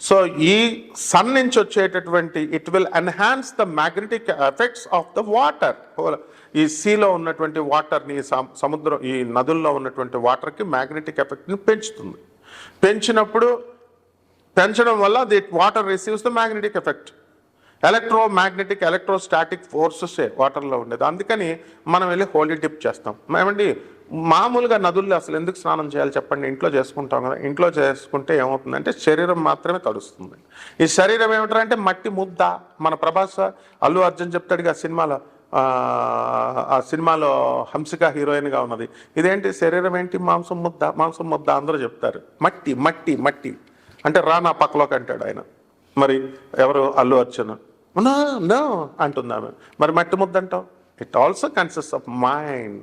So ఈ sun నుంచి వచ్చేటటువంటి it will enhance the magnetic effects of the water ఈ సీలో ఉన్నటువంటి వాటర్ని సముద్రం ఈ నదుల్లో ఉన్నటువంటి వాటర్కి మ్యాగ్నెటిక్ ఎఫెక్ట్ని పెంచుతుంది. పెంచినప్పుడు పెంచడం వల్ల the water receives the magnetic effect electromagnetic electrostatic forces వాటర్లో ఉండేది. అందుకని మనం వెళ్ళి హోలీ డిప్ చేస్తాం. ఏమండి? మామూలుగా నదుల్లో అసలు ఎందుకు స్నానం చేయాలి చెప్పండి? ఇంట్లో చేసుకుంటాం కదా. ఇంట్లో చేసుకుంటే ఏమవుతుందంటే శరీరం మాత్రమే తడుస్తుంది. ఈ శరీరం ఏమిటంటే మట్టి ముద్ద. మన ప్రభాస్ అల్లు అర్జున్ చెప్తాడు ఆ సినిమాలో ఆ, సినిమాలో హంసిక హీరోయిన్గా ఉన్నది. ఇదేంటి? శరీరం ఏంటి? మాంసం ముద్ద. మాంసం ముద్ద అందరూ చెప్తారు. మట్టి మట్టి మట్టి. అంటే రా నా పక్కలోకి అంటాడు ఆయన. మరి ఎవరు? అల్లు అర్జున్. నో నో అంటుంది ఆమె మరి మట్టి ముద్ద అంటావు? It also consist of mind.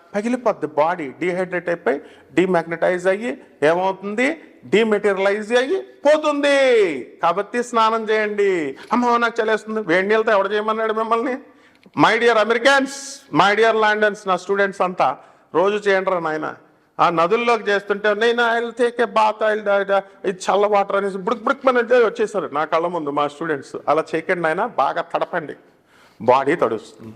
పగిలిపోద్ది. బాడీ డిహైడ్రేట్ అయిపోయి డిమాగ్నటైజ్ అయ్యి ఏమవుతుంది? డీమెటీరియలైజ్ అయ్యి పోతుంది. కాబట్టి స్నానం చేయండి. అమ్మ నాకు చలేస్తుంది వేడి నీళ్ళతో ఎవడు చేయమన్నాడు మిమ్మల్ని? My dear Americans my dear Londons నా స్టూడెంట్స్ అంతా రోజు చేయండి రా నాయన. ఆ నదుల్లోకి చేస్తుంటే నేను ఐల్ తేకే బాత్ ఐల్ ఇది చల్ల వాటర్ అనేసి బుడుక్ బుడుక్ మన వచ్చేసారు నా కళ్ళ ముందు మా స్టూడెంట్స్ అలా చేయకండి ఆయన బాగా తడపండి. బాడీ తడుస్తుంది.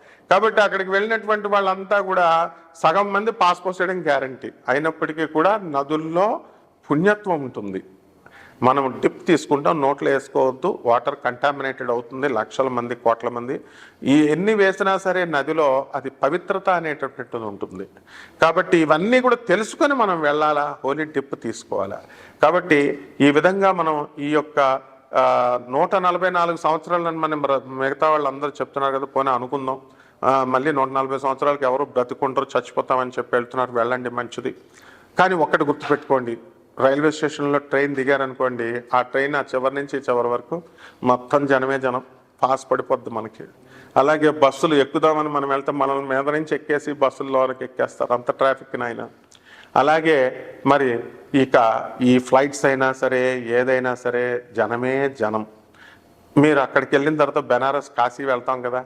కాబట్టి అక్కడికి వెళ్ళినటువంటి వాళ్ళంతా కూడా సగం మంది పాస్ పోసేయడం గ్యారంటీ. అయినప్పటికీ కూడా నదుల్లో పుణ్యత్వం ఉంటుంది. మనం డిప్ తీసుకుంటాం నోట్లో వేసుకోవద్దు వాటర్ కంటామినేటెడ్ అవుతుంది లక్షల మంది కోట్ల మంది. ఈ ఎన్ని వేసినా సరే నదిలో అది పవిత్రత అనేటటువంటిది ఉంటుంది. కాబట్టి ఇవన్నీ కూడా తెలుసుకొని మనం వెళ్ళాలా హోలీ డిప్ తీసుకోవాలా? కాబట్టి ఈ విధంగా మనం ఈ యొక్క నూట నలభై నాలుగు సంవత్సరాలను మనం మిగతా వాళ్ళందరూ చెప్తున్నారు కదా పోనీ అనుకుందాం. మళ్ళీ నూట నలభై సంవత్సరాలకు ఎవరు బ్రతుకుంటారు చచ్చిపోతామని చెప్పి వెళ్తున్నారు. వెళ్ళండి మంచిది. కానీ ఒక్కటి గుర్తుపెట్టుకోండి. రైల్వే స్టేషన్లో ట్రైన్ దిగారనుకోండి ఆ ట్రైన్ ఆ చివరి నుంచి చివరి వరకు మొత్తం జనమే జనం. పాస్ పడిపోద్ది మనకి. అలాగే బస్సులు ఎక్కుదామని మనం వెళ్తే మనల్ని మీద నుంచి ఎక్కేసి బస్సుల్లోకి ఎక్కేస్తారు. అంత ట్రాఫిక్ నాయన. అలాగే మరి ఇక ఈ ఫ్లైట్స్ అయినా సరే ఏదైనా సరే జనమే జనం. మీరు అక్కడికి వెళ్ళిన తర్వాత బెనారస్ కాశీ వెళ్తాం కదా.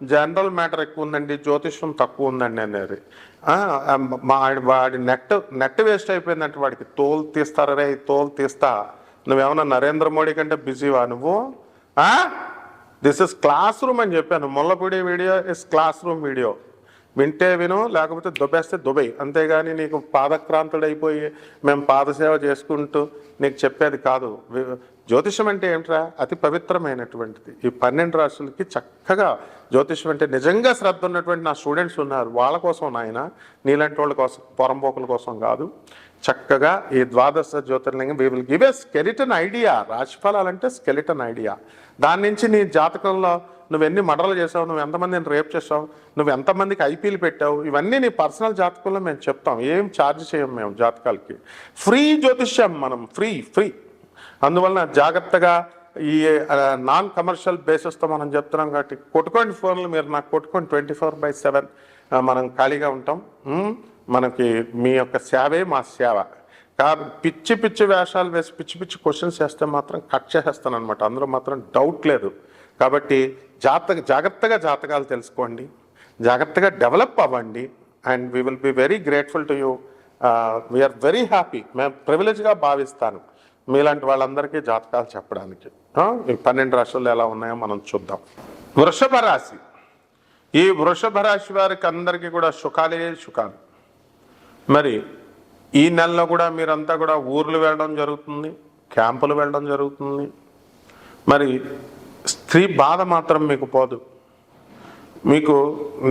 జనరల్ మ్యాటర్ ఎక్కువ ఉందండి జ్యోతిష్యం తక్కువ ఉందండి అనేది మా వాడి నెట్ నెట్ వేస్ట్ అయిపోయిందంటే వాడికి తోలు తీస్తారా? రే తోలు తీస్తా. నువ్వేమన్నా నరేంద్ర మోడీ కంటే బిజీవా నువ్వు? దిస్ ఇస్ క్లాస్ రూమ్ అని చెప్పాను. Mullapudi video is classroom video. వింటే విను లేకపోతే దుబ్బేస్తే దుబై అంతేగాని నీకు పాదక్రాంతుడైపోయి మేము పాదసేవ చేసుకుంటూ నీకు చెప్పేది కాదు. జ్యోతిషం అంటే ఏంట్రా? అతి పవిత్రమైనటువంటిది. ఈ పన్నెండు రాష్ట్రాలకి చక్కగా జ్యోతిషం అంటే నిజంగా శ్రద్ధ ఉన్నటువంటి నా స్టూడెంట్స్ ఉన్నారు. వాళ్ళ కోసం నాయన నీలాంటి వాళ్ళ కోసం పొరంపోకుల కోసం కాదు. చక్కగా ఈ ద్వాదశ జ్యోతిర్లింగం we will give a skeleton idea రాశిఫలాలంటే skeleton idea దాని నుంచి నీ జాతకంలో నువ్వు ఎన్ని మర్డర్లు చేసావు నువ్వు ఎంతమందిని రేప్ చేసావు నువ్వు ఎంతమందికి ఐపీలు పెట్టావు ఇవన్నీ నీ పర్సనల్ జాతకంలో మేము చెప్తాం. ఏం ఛార్జ్ చేయం మేము జాతకాలకి? ఫ్రీ జ్యోతిష్యం మనం ఫ్రీ ఫ్రీ అందువలన జాగ్రత్తగా ఈ నాన్ కమర్షియల్ బేసిస్తో మనం చెప్తున్నాం కాబట్టి కొట్టుకోండి ఫోన్లు మీరు నాకు కొట్టుకోండి ట్వంటీ ఫోర్ బై సెవెన్ మనం ఖాళీగా ఉంటాం. మనకి మీ యొక్క సేవే మా సేవ. కాబట్టి పిచ్చి పిచ్చి వేషాలు వేసి పిచ్చి పిచ్చి క్వశ్చన్స్ వేస్తే మాత్రం కట్ చేసేస్తాను అనమాట అందులో మాత్రం డౌట్ లేదు. కాబట్టి జాత జాగ్రత్తగా జాతకాలు తెలుసుకోండి. జాగ్రత్తగా డెవలప్ అవ్వండి. And we will be very grateful to you we are very happy మేము ప్రివిలేజ్గా భావిస్తాను. మీలాంటి వాళ్ళందరికీ జాతకాలు చెప్పడానికి. పన్నెండు రాష్ట్రాలు ఎలా ఉన్నాయో మనం చూద్దాం. వృషభ రాశి. ఈ వృషభ రాశి వారికి అందరికీ కూడా సుఖాలే సుఖాలు. మరి ఈ నెలలో కూడా మీరంతా కూడా ఊర్లు వెళ్ళడం జరుగుతుంది క్యాంపులు వెళ్ళడం జరుగుతుంది. మరి స్త్రీ బాధ మాత్రం మీకు పోదు. మీకు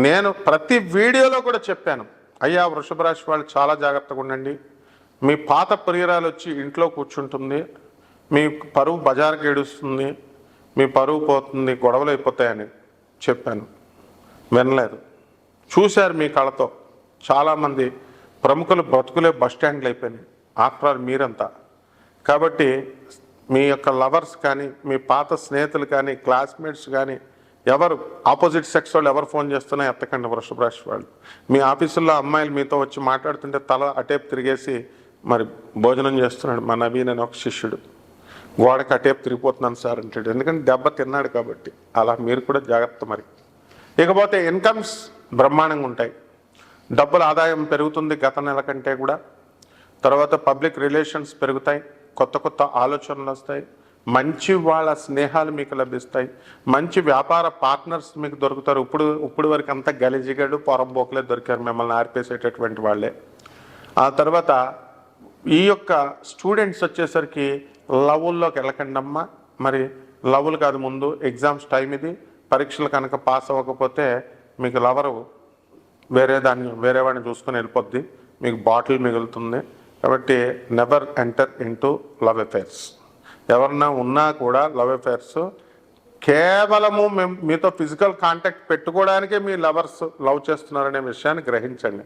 నేను ప్రతి వీడియోలో కూడా చెప్పాను అయ్యా వృషభ రాశి వాళ్ళు చాలా జాగ్రత్తగా ఉండండి. మీ పాత ప్రియురాలు వచ్చి ఇంట్లో కూర్చుంటుంది మీ పరువు బజార్కి ఏడుస్తుంది మీ పరువు పోతుంది గొడవలు అయిపోతాయని చెప్పాను. వినలేదు. చూశారు మీ కళతో. చాలామంది ప్రముఖులు బ్రతుకులే బస్ స్టాండ్లు అయిపోయినాయి. ఆఫ్టర్ మీరంతా. కాబట్టి మీ యొక్క లవర్స్ కానీ మీ పాత స్నేహితులు కానీ క్లాస్మేట్స్ కానీ ఎవరు ఆపోజిట్ సెక్స్ వాళ్ళు ఎవరు ఫోన్ చేస్తున్నా ఎత్తకండి వృషభ రాశి వాళ్ళు. మీ ఆఫీసుల్లో అమ్మాయిలు మీతో వచ్చి మాట్లాడుతుంటే తల అటేపు తిరిగేసి మరి భోజనం చేస్తున్నాడు మా నవీన్ అని ఒక శిష్యుడు. గోడకి అటేపు తిరిగిపోతున్నాను సార్ అంటాడు. ఎందుకంటే దెబ్బ తిన్నాడు కాబట్టి. అలా మీరు కూడా జాగ్రత్త మరి. ఇకపోతే ఇన్కమ్స్ బ్రహ్మాండంగా ఉంటాయి. డబ్బుల ఆదాయం పెరుగుతుంది గత నెల కంటే కూడా. తర్వాత పబ్లిక్ రిలేషన్స్ పెరుగుతాయి. కొత్త కొత్త ఆలోచనలు వస్తాయి. మంచి వాళ్ళ స్నేహాలు మీకు లభిస్తాయి. మంచి వ్యాపార పార్ట్నర్స్ మీకు దొరుకుతారు. ఇప్పుడు ఇప్పుడు వరకు అంతా గలిజిగడు పొరంబోకులే దొరికారు మిమ్మల్ని ఆర్పేసేటటువంటి వాళ్ళే. ఆ తర్వాత ఈ యొక్క స్టూడెంట్స్ వచ్చేసరికి లవ్ల్లోకి వెళ్ళకండి అమ్మా మరి లవ్లు కాదు ముందు ఎగ్జామ్స్ టైం ఇది. పరీక్షలు కనుక పాస్ అవ్వకపోతే మీకు లవరు వేరే దాన్ని వేరే వాడిని చూసుకొని వెళ్ళిపోద్ది. మీకు బాటిల్ మిగులుతుంది. కాబట్టి never enter into love affairs ఎవరన్నా ఉన్నా కూడా లవ్ అఫైర్స్ కేవలము మేము మీతో ఫిజికల్ కాంటాక్ట్ పెట్టుకోవడానికే మీ లవర్స్ లవ్ చేస్తున్నారనే విషయాన్ని గ్రహించండి.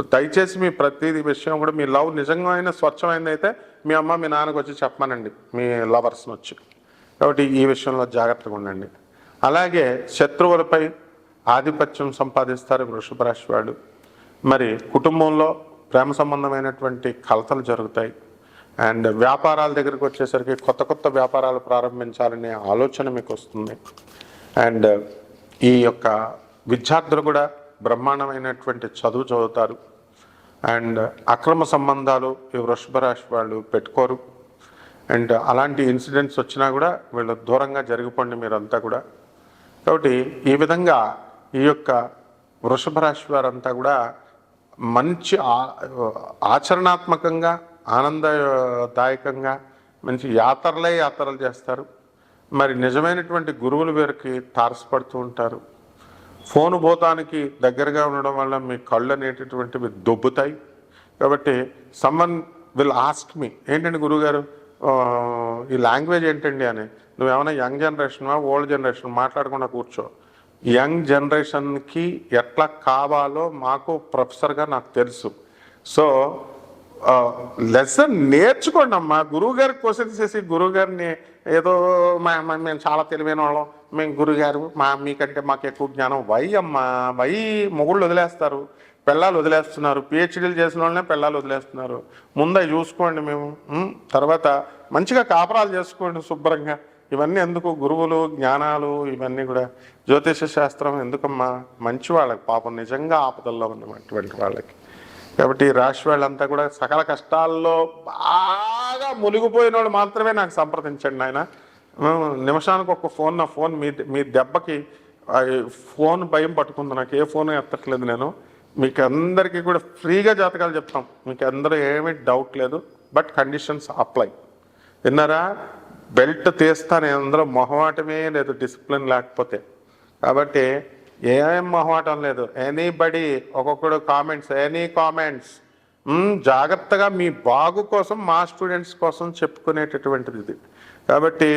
దయచేసి మీ ప్రతిదీ విషయం కూడా మీ లవ్ నిజంగా స్వచ్ఛమైంది అయితే మీ అమ్మ మీ నాన్నకు వచ్చి చెప్పమనండి మీ లవర్స్ని వచ్చి. కాబట్టి ఈ విషయంలో జాగ్రత్తగా ఉండండి. అలాగే శత్రువులపై ఆధిపత్యం సంపాదిస్తారు వృషభ రాశి మరి కుటుంబంలో ప్రేమ సంబంధమైనటువంటి కలతలు జరుగుతాయి. అండ్ వ్యాపారాల దగ్గరికి వచ్చేసరికి కొత్త కొత్త వ్యాపారాలు ప్రారంభించాలనే ఆలోచన మీకు వస్తుంది. అండ్ ఈ యొక్క విద్యార్థులు కూడా బ్రహ్మాండమైనటువంటి చదువు చదువుతారు. అండ్ అక్రమ సంబంధాలు ఈ వృషభ రాశి వాళ్ళు పెట్టుకోరు. అండ్ అలాంటి ఇన్సిడెంట్స్ వచ్చినా కూడా వీళ్ళు దూరంగా జరిగిపోండి మీరంతా కూడా. కాబట్టి ఈ విధంగా ఈ యొక్క వృషభ రాశి వారంతా కూడా మంచి ఆ- ఆచరణాత్మకంగా ఆనందదాయకంగా మంచి యాత్రలే యాత్రలు చేస్తారు. మరి నిజమైనటువంటి గురువులు వీరికి తారసపడుతూ ఉంటారు. ఫోన్ భూతానికి దగ్గరగా ఉండడం వల్ల మీ కళ్ళు అనేటటువంటివి దొబ్బుతాయి. కాబట్టి సమ్మన్ విల్ ఆస్క్ మీ ఏంటండి గురువుగారు ఈ లాంగ్వేజ్ ఏంటండి అని? నువ్వేమైనా యంగ్ జనరేషన్వా ఓల్డ్ జనరేషన్? మాట్లాడకుండా కూర్చో. యంగ్ జనరేషన్కి ఎట్లా కావాలో మాకు ప్రొఫెసర్గా నాకు తెలుసు. సో లెసన్ నేర్చుకోండి అమ్మా. గురువు గారికి క్వశ్చన్ చేసి గురువు గారిని ఏదో మా మేము చాలా తెలివైన వాళ్ళం. మేము గురుగారు మా మీకంటే మాకు ఎక్కువ జ్ఞానం. వై అమ్మా. వై మొగుళ్ళు వదిలేస్తారు. పెళ్ళాలు వదిలేస్తున్నారు. పిహెచ్డీలు చేసిన వాళ్ళనే పెళ్ళాలు వదిలేస్తున్నారు. ముందే చూసుకోండి మేము. తర్వాత మంచిగా కాపరాలు చేసుకోండి శుభ్రంగా. ఇవన్నీ ఎందుకు? గురువులు జ్ఞానాలు ఇవన్నీ కూడా జ్యోతిష శాస్త్రం ఎందుకమ్మా? మంచి వాళ్ళకి పాపం నిజంగా ఆపదల్లో ఉన్నటువంటి వాళ్ళకి. కాబట్టి రాశి వాళ్ళంతా కూడా సకల కష్టాల్లో బాగా మునిగిపోయిన వాళ్ళు మాత్రమే నాకు సంప్రదించండి ఆయన నిమిషానికి ఒక ఫోన్ నా ఫోన్ మీ మీ దెబ్బకి ఫోన్ భయం పట్టుకుంది. నాకు ఏ ఫోన్ ఎత్తట్లేదు నేను. మీకు అందరికీ కూడా ఫ్రీగా జాతకాలు చెప్తాం. మీకు అందరూ ఏమీ డౌట్ లేదు. But conditions apply. విన్నారా? బెల్ట్ తీస్తాను. అందరూ మొహమాటమే లేదు డిసిప్లిన్ లేకపోతే. కాబట్టి ఏం మొహమాటం లేదు. ఎనీబడి ఒక్కొక్కడు కామెంట్స్ ఎనీ కామెంట్స్ జాగ్రత్తగా మీ బాగు కోసం మా స్టూడెంట్స్ కోసం చెప్పుకునేటటువంటిది ఇది. కాబట్టి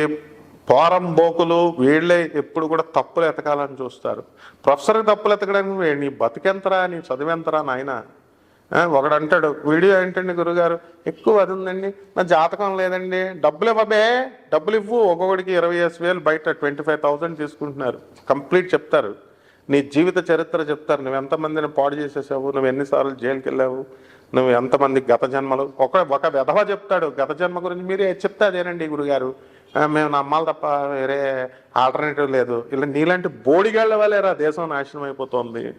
పోరం బోకులు వీళ్ళే ఎప్పుడు కూడా తప్పులు ఎతకాలని చూస్తారు. ప్రొఫెసర్కి తప్పులు ఎతకడానికి నీ బతికెంతరా నీ చదివెంతరా నాయన? ఒకడు అంటాడు వీడియో ఏంటండి గురుగారు? ఎక్కువ అది ఉందండి. నా జాతకం లేదండి. డబ్బులు ఇవ్వబే డబ్బులు ఇవ్వు. ఒక్కొక్కడికి ఇరవై వేసు వేలు బయట ట్వంటీ ఫైవ్ థౌసండ్ తీసుకుంటున్నారు. కంప్లీట్ చెప్తారు. నీ జీవిత చరిత్ర చెప్తారు. నువ్వు ఎంతమందిని పాడు చేసేసావు? నువ్వు ఎన్నిసార్లు జైలుకి వెళ్ళావు నువ్వు ఎంతమంది గత జన్మలు? ఒక ఒక విధవ చెప్తాడు. గత జన్మ గురించి మీరే చెప్తే అదేనండి గురుగారు. మేము నమ్మాలి తప్ప వేరే ఆల్టర్నేటివ్ లేదు. ఇలా నీలాంటి బోడిగాళ్ళ వల్లేరా దేశం నాశనం అయిపోతుంది.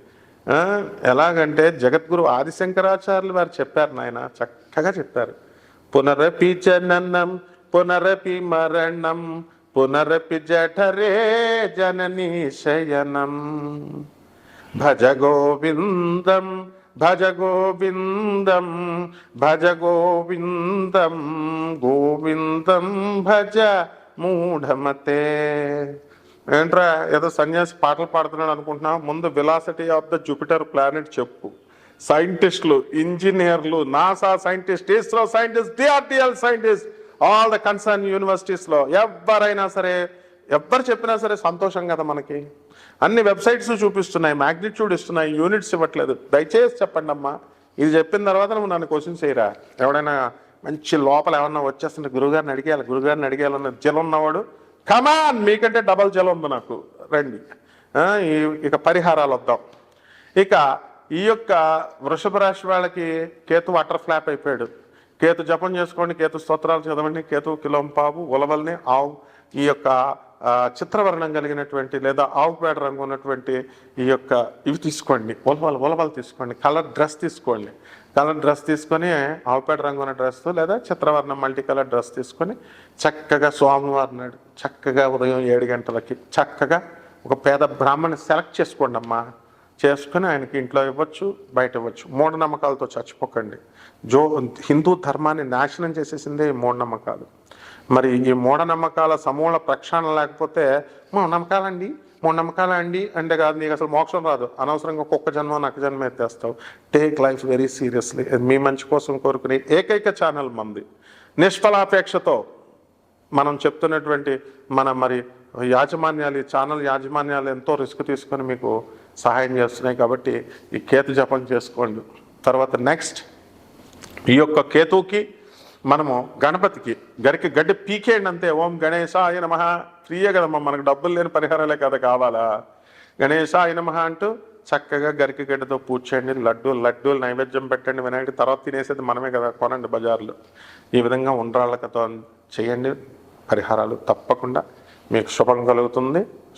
ఎలాగంటే జగద్గురు ఆదిశంకరాచార్యులు వారు చెప్పారు నాయన. చక్కగా చెప్పారు. పునరపి జననం పునరపి మరణం పునరపి జఠరే జననీ శయనం. భజ గోవిందం భజ గోవిందం భజ గోవిందం గోవిందం భజ మూఢమతే. ఏంట్రా ఏదో సన్యాసి పాటలు పాడుతున్నాడు అనుకుంటున్నా. ముందు velocity of the Jupiter planet చెప్పు. సైంటిస్టులు ఇంజనీర్లు NASA scientist ISRO scientist DRDL scientist all the concern యూనివర్సిటీస్లో ఎవరైనా సరే ఎవరు చెప్పినా సరే సంతోషం కదా మనకి. అన్ని వెబ్సైట్స్ చూపిస్తున్నాయి మ్యాగ్నిట్యూడ్ ఇస్తున్నాయి యూనిట్స్ ఇవ్వట్లేదు. దయచేసి చెప్పండి అమ్మా. ఇది చెప్పిన తర్వాత నువ్వు నన్ను క్వశ్చన్ చేయరా? ఎవడైనా మంచి లోపల ఏమన్నా వచ్చేస్తుంటే గురుగారిని అడిగేయాలి గురుగారిని అడిగేయాలన్న జలం ఉన్నవాడు కమాన్ మీకంటే డబల్ జలం ఉంది నాకు. రండి. ఇక పరిహారాలు వద్దాం. ఇక ఈ యొక్క వృషభ రాశి వాళ్ళకి కేతు వాటర్ ఫ్లాప్ అయిపోయాడు. కేతు జపం చేసుకోండి కేతు స్తోత్రాలు చదవండి కేతు కిలోంపావు ఉలవల్ని ఆవు ఈ యొక్క చిత్రవర్ణం కలిగినటువంటి లేదా ఆవు పేడ రంగు ఉన్నటువంటి ఈ యొక్క ఇవి తీసుకోండి. ఉలవలు ఉలవలు తీసుకోండి. కలర్ డ్రెస్ తీసుకోండి. కలర్ డ్రెస్ తీసుకొని ఆవు పేడ రంగు ఉన్న డ్రెస్ లేదా చిత్రవర్ణం మల్టీ కలర్ డ్రెస్ తీసుకొని చక్కగా స్వామివారి నాడు చక్కగా ఉదయం ఏడు గంటలకి చక్కగా ఒక పేద బ్రాహ్మణ్ని సెలెక్ట్ చేసుకోండి అమ్మా చేసుకుని ఆయనకి ఇంట్లో ఇవ్వచ్చు బయట ఇవ్వచ్చు. మూఢనమ్మకాలతో చచ్చిపోకండి. జో హిందూ ధర్మాన్ని నాశనం చేసేసిందే ఈ మూఢనమ్మకాలు. మరి ఈ మూఢనమ్మకాల సమూల ప్రక్షాళన లేకపోతే మూఢనమ్మకాలండి మూఢనమ్మకాలా అండి అంటే కాదు నీకు అసలు మోక్షం రాదు. అనవసరంగా ఒక్కొక్క జన్మ నక్క జన్మ ఎత్తేస్తావు. టేక్ లైఫ్ వెరీ సీరియస్లీ మీ మంచి కోసం కోరుకునే ఏకైక ఛానల్ మంది. నిష్ఫలాపేక్షతో మనం చెప్తున్నటువంటి మన మరి యాజమాన్యాలు ఛానల్ యాజమాన్యాలు ఎంతో రిస్క్ తీసుకొని మీకు సహాయం చేస్తున్నాయి కాబట్టి ఈ కేతు జపం చేసుకోండి. తర్వాత నెక్స్ట్ ఈ యొక్క కేతువుకి మనము గణపతికి గరికి గడ్డి పీకేయండి అంతే. ఓం గణేశాయ నమ. ఫ్రీయే కదమ్మా మనకు డబ్బులు లేని పరిహారాలే కదా కావాలా? గణేశాయ నమ అంటూ చక్కగా గరికి గడ్డతో పూజ చేయండి. లడ్డు లడ్డూలు నైవేద్యం పెట్టండి. వినాయకుడి తర్వాత తినేసేది మనమే కదా కొనండి బజార్లో. ఈ విధంగా ఉండ్రాళ్ళకతో చేయండి. పరిహారాలు తప్పకుండా మీకు శుభం కలుగుతుంది.